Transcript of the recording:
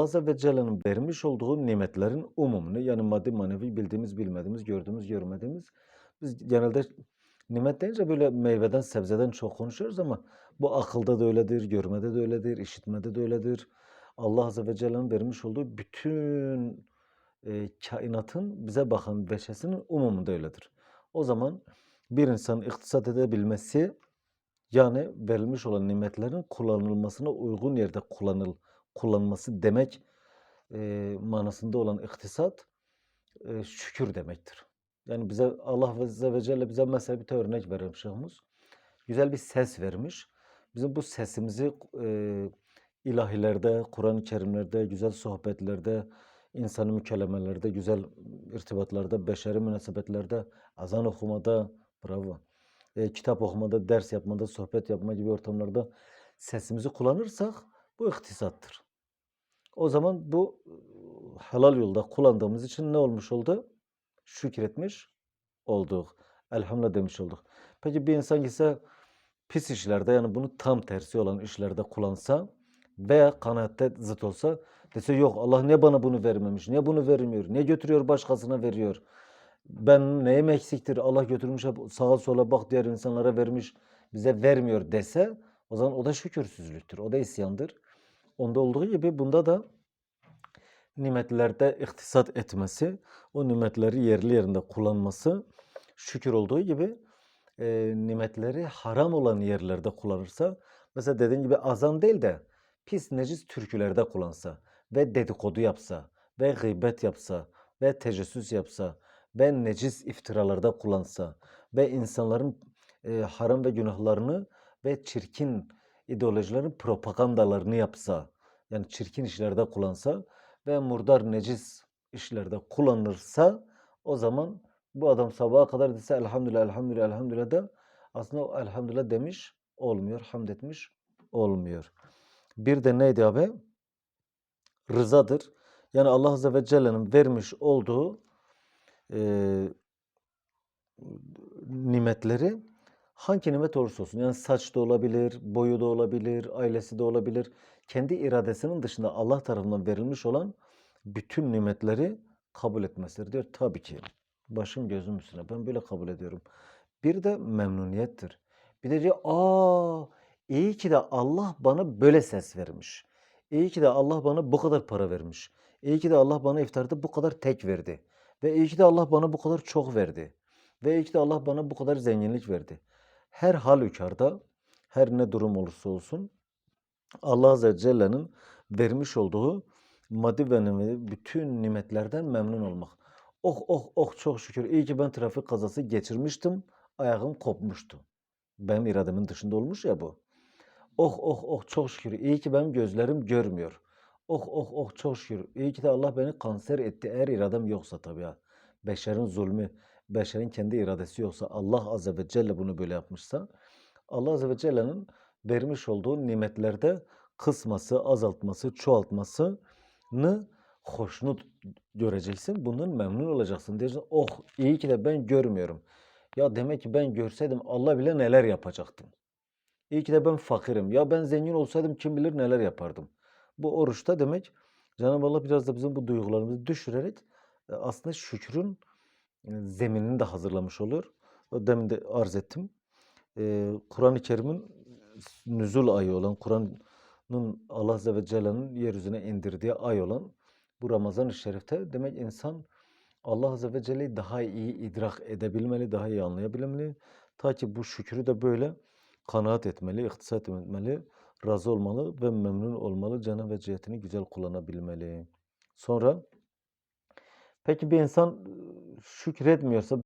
Azze ve Celle'nin vermiş olduğu nimetlerin umumunu yani maddi manevi bildiğimiz bilmediğimiz gördüğümüz görmediğimiz biz genelde nimet deyince böyle meyveden sebzeden çok konuşuyoruz ama bu akılda da öyledir, görmede de öyledir, işitmede de öyledir. Allah Azze ve Celle'nin vermiş olduğu bütün e, kainatın bize bakan beşesinin umumunda öyledir. O zaman bir insanın iktisat edebilmesi yani verilmiş olan nimetlerin kullanılmasına uygun yerde kullanıl kullanması demek e, manasında olan iktisat e, şükür demektir. Yani bize Allah Azze ve Celle bize mesela bir örnek verir Şeyhimiz. Güzel bir ses vermiş. Bizim bu sesimizi e, ilahilerde, Kur'an-ı Kerimlerde, güzel sohbetlerde, insanı mükelemelerde, güzel irtibatlarda, beşeri münasebetlerde, azan okumada, bravo, e, kitap okumada, ders yapmada, sohbet yapma gibi ortamlarda sesimizi kullanırsak bu iktisattır. O zaman bu helal yolda kullandığımız için ne olmuş oldu? Şükretmiş olduk. Elhamdülillah demiş olduk. Peki bir insan ise pis işlerde yani bunu tam tersi olan işlerde kullansa veya kanaatte zıt olsa dese yok Allah ne bana bunu vermemiş, ne bunu vermiyor, ne götürüyor başkasına veriyor. Ben neyim eksiktir Allah götürmüş sağa sola bak diğer insanlara vermiş bize vermiyor dese o zaman o da şükürsüzlüktür, o da isyandır. Onda olduğu gibi bunda da nimetlerde iktisat etmesi, o nimetleri yerli yerinde kullanması şükür olduğu gibi e, nimetleri haram olan yerlerde kullanırsa, mesela dediğim gibi azan değil de pis necis türkülerde kullansa ve dedikodu yapsa ve gıybet yapsa ve tecessüs yapsa ve necis iftiralarda kullansa ve insanların e, haram ve günahlarını ve çirkin ideolojilerin propagandalarını yapsa, yani çirkin işlerde kullansa ve murdar necis işlerde kullanırsa o zaman bu adam sabaha kadar dese elhamdülillah elhamdülillah elhamdülillah da aslında o elhamdülillah demiş olmuyor, hamd etmiş olmuyor. Bir de neydi abi? Rızadır. Yani Allah Azze ve Celle'nin vermiş olduğu e, nimetleri hangi nimet olursa olsun yani saç da olabilir, boyu da olabilir, ailesi de olabilir. Kendi iradesinin dışında Allah tarafından verilmiş olan bütün nimetleri kabul etmesidir diyor. Tabii ki başım gözüm üstüne ben böyle kabul ediyorum. Bir de memnuniyettir. Bir de diyor aa iyi ki de Allah bana böyle ses vermiş. İyi ki de Allah bana bu kadar para vermiş. İyi ki de Allah bana iftarda bu kadar tek verdi. Ve iyi ki de Allah bana bu kadar çok verdi. Ve iyi ki de Allah bana bu kadar zenginlik verdi. Her halükarda, her ne durum olursa olsun Allah Azze Celle'nin vermiş olduğu maddi ve manevi bütün nimetlerden memnun olmak. Oh oh oh çok şükür iyi ki ben trafik kazası geçirmiştim, ayağım kopmuştu. Benim irademin dışında olmuş ya bu. Oh oh oh çok şükür iyi ki benim gözlerim görmüyor. Oh oh oh çok şükür iyi ki de Allah beni kanser etti eğer iradem yoksa tabii ya. Beşerin zulmü, beşerin kendi iradesi yoksa Allah Azze ve Celle bunu böyle yapmışsa Allah Azze ve Celle'nin vermiş olduğu nimetlerde kısması, azaltması, çoğaltmasını hoşnut göreceksin. Bundan memnun olacaksın. Diyeceksin oh iyi ki de ben görmüyorum. Ya demek ki ben görseydim Allah bile neler yapacaktım. İyi ki de ben fakirim. Ya ben zengin olsaydım kim bilir neler yapardım. Bu oruçta demek Cenab-ı Allah biraz da bizim bu duygularımızı düşürerek aslında şükrün zeminini de hazırlamış olur. Demin de arz ettim. Kur'an-ı Kerim'in nüzul ayı olan, Kur'an'ın Allah Azze ve Celle'nin yeryüzüne indirdiği ay olan bu Ramazan-ı Şerif'te demek insan Allah Azze ve Celle'yi daha iyi idrak edebilmeli, daha iyi anlayabilmeli. Ta ki bu şükrü de böyle kanaat etmeli, iktisat etmeli, razı olmalı ve memnun olmalı, ve cihetini güzel kullanabilmeli. Sonra, peki bir insan şükretmiyorsa